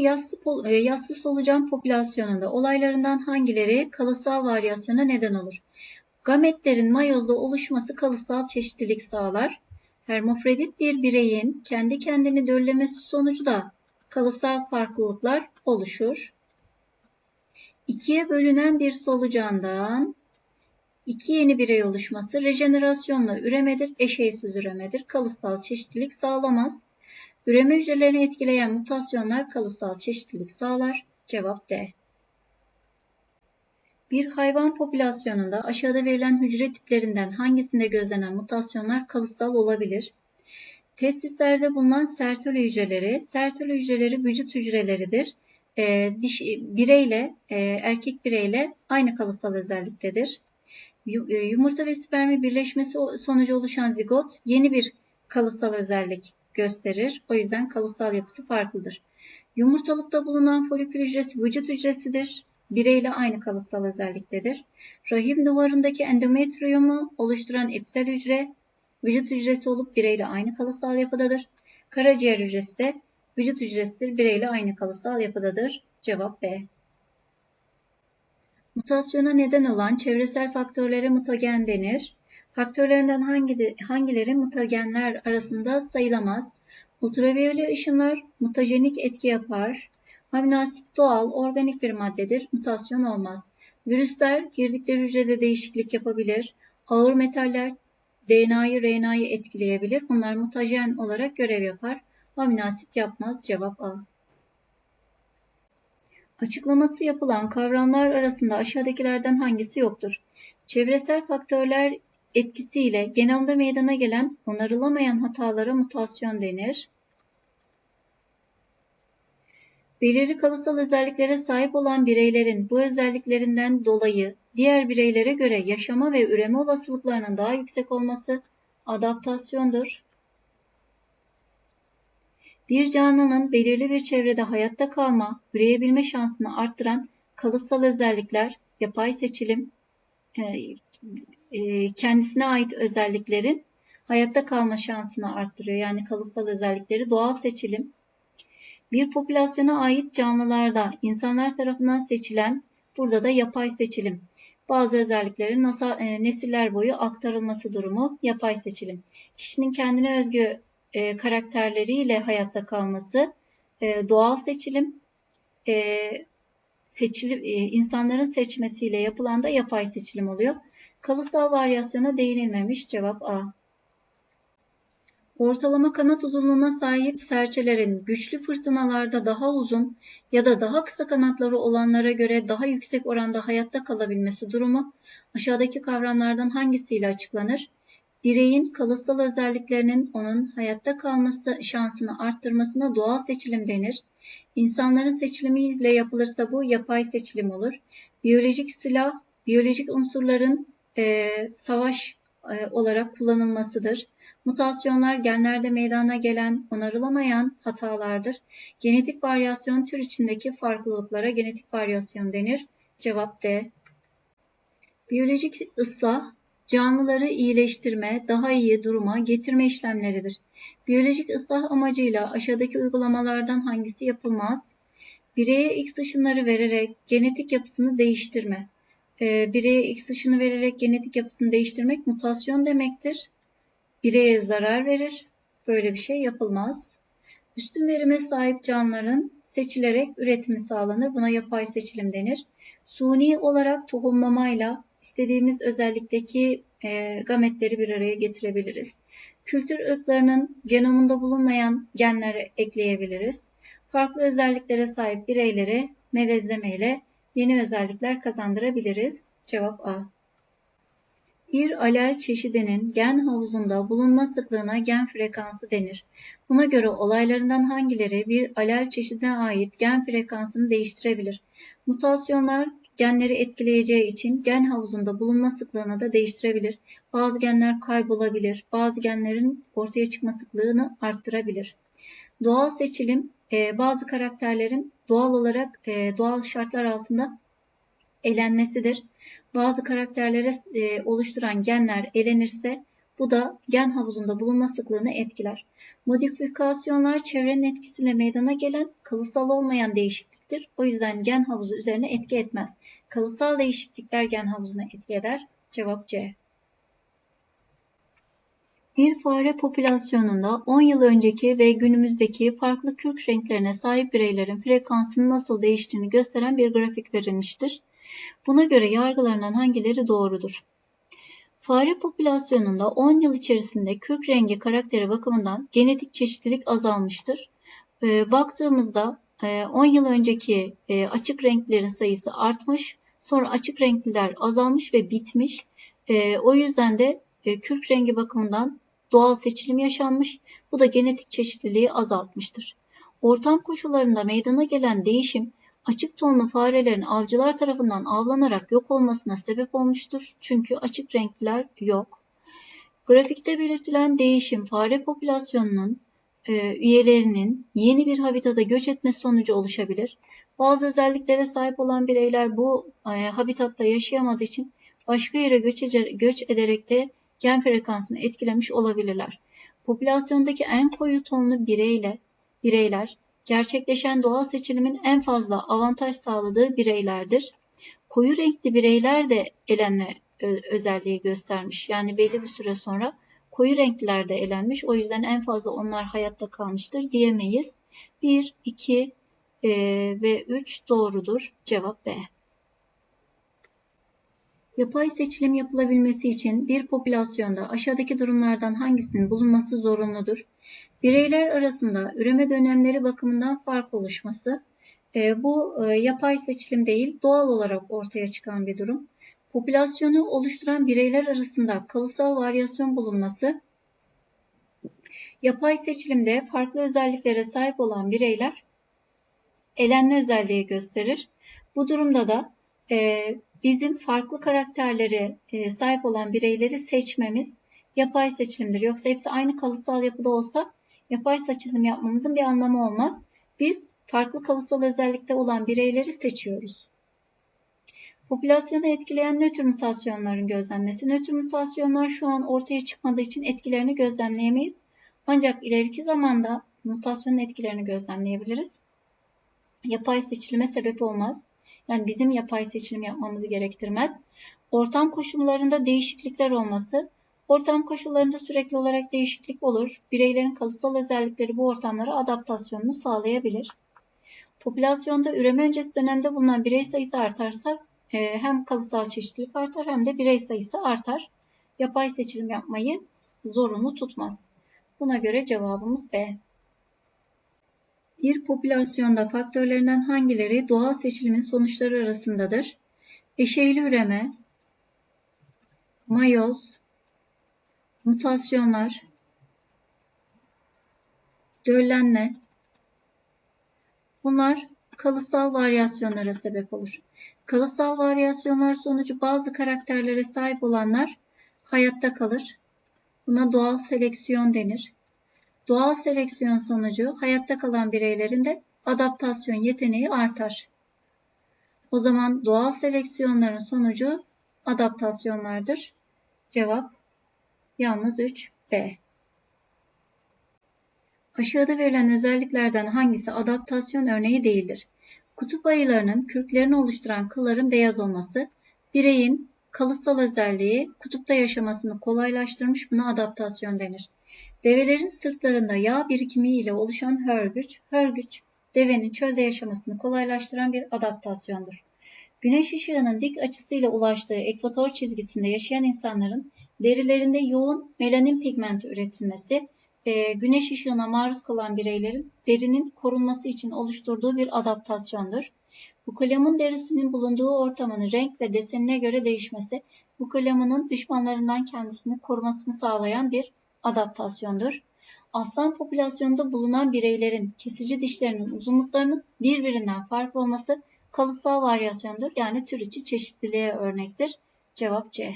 yassı, e, yassı solucan popülasyonunda olaylarından hangileri kalıtsal varyasyona neden olur? Gametlerin mayozda oluşması kalıtsal çeşitlilik sağlar. Hermafrodit bir bireyin kendi kendini döllemesi sonucu da kalıtsal farklılıklar oluşur. İkiye bölünen bir solucandan iki yeni birey oluşması rejenerasyonla üremedir, eşeysiz üremedir. Kalıtsal çeşitlilik sağlamaz. Üreme hücrelerini etkileyen mutasyonlar kalıtsal çeşitlilik sağlar. Cevap D. Bir hayvan popülasyonunda aşağıda verilen hücre tiplerinden hangisinde gözlenen mutasyonlar kalıtsal olabilir? Testislerde bulunan sertoli hücreleri, sertoli hücreleri vücut hücreleridir. E, dişi, bireyle, e, erkek bireyle aynı kalıtsal özelliktedir. E, Yumurta ve spermi birleşmesi sonucu oluşan zigot yeni bir kalıtsal özellik gösterir. O yüzden kalıtsal yapısı farklıdır. Yumurtalıkta bulunan folikül hücresi vücut hücresidir. Bireyle aynı kalıtsal özelliktedir. Rahim duvarındaki endometriyumu oluşturan epitel hücre vücut hücresi olup bireyle aynı kalıtsal yapıdadır. Karaciğer hücresi de vücut hücresidir. Bireyle aynı kalıtsal yapıdadır. Cevap B. Mutasyona neden olan çevresel faktörlere mutagen denir. Faktörlerinden hangi, hangileri mutagenler arasında sayılamaz? Ultraviyole ışınlar mutajenik etki yapar. Amino asit doğal, organik bir maddedir. Mutasyon olmaz. Virüsler girdikleri hücrede değişiklik yapabilir. Ağır metaller DNA'yı, RNA'yı etkileyebilir. Bunlar mutajen olarak görev yapar. Amino asit yapmaz. Cevap A. Açıklaması yapılan kavramlar arasında aşağıdakilerden hangisi yoktur? Çevresel faktörler etkisiyle genomda meydana gelen onarılamayan hatalara mutasyon denir. Belirli kalıtsal özelliklere sahip olan bireylerin bu özelliklerinden dolayı diğer bireylere göre yaşama ve üreme olasılıklarının daha yüksek olması adaptasyondur. Bir canlının belirli bir çevrede hayatta kalma, üreyebilme şansını arttıran kalıtsal özellikler, yapay seçilim, e, kendisine ait özelliklerin hayatta kalma şansını arttırıyor. Yani kalıtsal özellikleri doğal seçilim. Bir popülasyona ait canlılarda insanlar tarafından seçilen, burada da yapay seçilim. Bazı özelliklerin e, nesiller boyu aktarılması durumu yapay seçilim. Kişinin kendine özgü e, karakterleriyle hayatta kalması e, doğal seçilim. E, seçili, e, insanların seçmesiyle yapılan da yapay seçilim oluyor. Kalıtsal varyasyona değinilmemiş cevap A. Ortalama kanat uzunluğuna sahip serçelerin güçlü fırtınalarda daha uzun ya da daha kısa kanatları olanlara göre daha yüksek oranda hayatta kalabilmesi durumu aşağıdaki kavramlardan hangisiyle açıklanır? Bireyin kalıtsal özelliklerinin onun hayatta kalması şansını arttırmasına doğal seçilim denir. İnsanların seçilimiyle yapılırsa bu yapay seçilim olur. Biyolojik silah, biyolojik unsurların e, savaş e, olarak kullanılmasıdır. Mutasyonlar genlerde meydana gelen, onarılamayan hatalardır. Genetik varyasyon tür içindeki farklılıklara genetik varyasyon denir. Cevap D. Biyolojik ıslah, canlıları iyileştirme, daha iyi duruma getirme işlemleridir. Biyolojik ıslah amacıyla aşağıdaki uygulamalardan hangisi yapılmaz? Bireye X ışınları vererek genetik yapısını değiştirme. Ee, bireye X ışını vererek genetik yapısını değiştirmek mutasyon demektir. Bireye zarar verir. Böyle bir şey yapılmaz. Üstün verime sahip canlıların seçilerek üretimi sağlanır. Buna yapay seçilim denir. Suni olarak tohumlamayla istediğimiz özellikteki e, gametleri bir araya getirebiliriz. Kültür ırklarının genomunda bulunmayan genleri ekleyebiliriz. Farklı özelliklere sahip bireylere melezleme yeni özellikler kazandırabiliriz. Cevap A. Bir alel çeşidinin gen havuzunda bulunma sıklığına gen frekansı denir. Buna göre olaylarından hangileri bir alel çeşidine ait gen frekansını değiştirebilir? Mutasyonlar genleri etkileyeceği için gen havuzunda bulunma sıklığını da değiştirebilir. Bazı genler kaybolabilir. Bazı genlerin ortaya çıkma sıklığını arttırabilir. Doğal seçilim e, bazı karakterlerin doğal olarak e, doğal şartlar altında elenmesidir. Bazı karakterlere e, oluşturan genler elenirse Bu da gen havuzunda bulunma sıklığını etkiler. Modifikasyonlar çevrenin etkisiyle meydana gelen kalıtsal olmayan değişikliktir. O yüzden gen havuzu üzerine etki etmez. Kalıtsal değişiklikler gen havuzuna etki eder. Cevap C. Bir fare popülasyonunda 10 yıl önceki ve günümüzdeki farklı kürk renklerine sahip bireylerin frekansının nasıl değiştiğini gösteren bir grafik verilmiştir. Buna göre yargılarından hangileri doğrudur? Fare popülasyonunda 10 yıl içerisinde kürk rengi karakteri bakımından genetik çeşitlilik azalmıştır. E, baktığımızda e, 10 yıl önceki e, açık renklerin sayısı artmış, sonra açık renkliler azalmış ve bitmiş. E, o yüzden de e, kürk rengi bakımından doğal seçilim yaşanmış. Bu da genetik çeşitliliği azaltmıştır. Ortam koşullarında meydana gelen değişim açık tonlu farelerin avcılar tarafından avlanarak yok olmasına sebep olmuştur. Çünkü açık renkler yok. Grafikte belirtilen değişim fare popülasyonunun e, üyelerinin yeni bir habitada göç etmesi sonucu oluşabilir. Bazı özelliklere sahip olan bireyler bu e, habitatta yaşayamadığı için başka yere göç, göç ederek de gen frekansını etkilemiş olabilirler. Popülasyondaki en koyu tonlu bireyle, bireyler gerçekleşen doğal seçilimin en fazla avantaj sağladığı bireylerdir. Koyu renkli bireyler de elenme özelliği göstermiş. Yani belli bir süre sonra koyu renkliler de elenmiş. O yüzden en fazla onlar hayatta kalmıştır diyemeyiz. 1, 2 e, ve 3 doğrudur. Cevap B. Yapay seçilim yapılabilmesi için bir popülasyonda aşağıdaki durumlardan hangisinin bulunması zorunludur? Bireyler arasında üreme dönemleri bakımından fark oluşması. E, bu e, yapay seçilim değil, doğal olarak ortaya çıkan bir durum. Popülasyonu oluşturan bireyler arasında kalıtsal varyasyon bulunması. Yapay seçilimde farklı özelliklere sahip olan bireyler elenme özelliği gösterir. Bu durumda da e, bizim farklı karakterleri e, sahip olan bireyleri seçmemiz yapay seçilimdir. Yoksa hepsi aynı kalıtsal yapıda olsa yapay seçilim yapmamızın bir anlamı olmaz. Biz farklı kalıtsal özellikte olan bireyleri seçiyoruz. Popülasyonu etkileyen nötr mutasyonların gözlenmesi. Nötr mutasyonlar şu an ortaya çıkmadığı için etkilerini gözlemleyemeyiz. Ancak ileriki zamanda mutasyonun etkilerini gözlemleyebiliriz. Yapay seçilime sebep olmaz. Yani bizim yapay seçilim yapmamızı gerektirmez. Ortam koşullarında değişiklikler olması. Ortam koşullarında sürekli olarak değişiklik olur. Bireylerin kalıtsal özellikleri bu ortamlara adaptasyonunu sağlayabilir. Popülasyonda üreme öncesi dönemde bulunan birey sayısı artarsa e, hem kalıtsal çeşitlilik artar hem de birey sayısı artar. Yapay seçilim yapmayı zorunlu tutmaz. Buna göre cevabımız B. Bir popülasyonda faktörlerinden hangileri doğal seçilimin sonuçları arasındadır? Eşeğli üreme, mayoz, mutasyonlar, döllenme. Bunlar kalıtsal varyasyonlara sebep olur. Kalıtsal varyasyonlar sonucu bazı karakterlere sahip olanlar hayatta kalır. Buna doğal seleksiyon denir. Doğal seleksiyon sonucu hayatta kalan bireylerin de adaptasyon yeteneği artar. O zaman doğal seleksiyonların sonucu adaptasyonlardır. Cevap yalnız 3 B. Aşağıda verilen özelliklerden hangisi adaptasyon örneği değildir? Kutup ayılarının kürklerini oluşturan kılların beyaz olması, bireyin kalıtsal özelliği kutupta yaşamasını kolaylaştırmış buna adaptasyon denir. Develerin sırtlarında yağ birikimi ile oluşan hörgüç, hörgüç devenin çölde yaşamasını kolaylaştıran bir adaptasyondur. Güneş ışığının dik açısıyla ulaştığı ekvator çizgisinde yaşayan insanların derilerinde yoğun melanin pigmenti üretilmesi, e, güneş ışığına maruz kalan bireylerin derinin korunması için oluşturduğu bir adaptasyondur. Bu kalemun derisinin bulunduğu ortamın renk ve desenine göre değişmesi, bu kalemunun düşmanlarından kendisini korumasını sağlayan bir adaptasyondur. Aslan popülasyonunda bulunan bireylerin kesici dişlerinin uzunluklarının birbirinden farklı olması kalıtsal varyasyondur. Yani tür içi çeşitliliğe örnektir. Cevap C.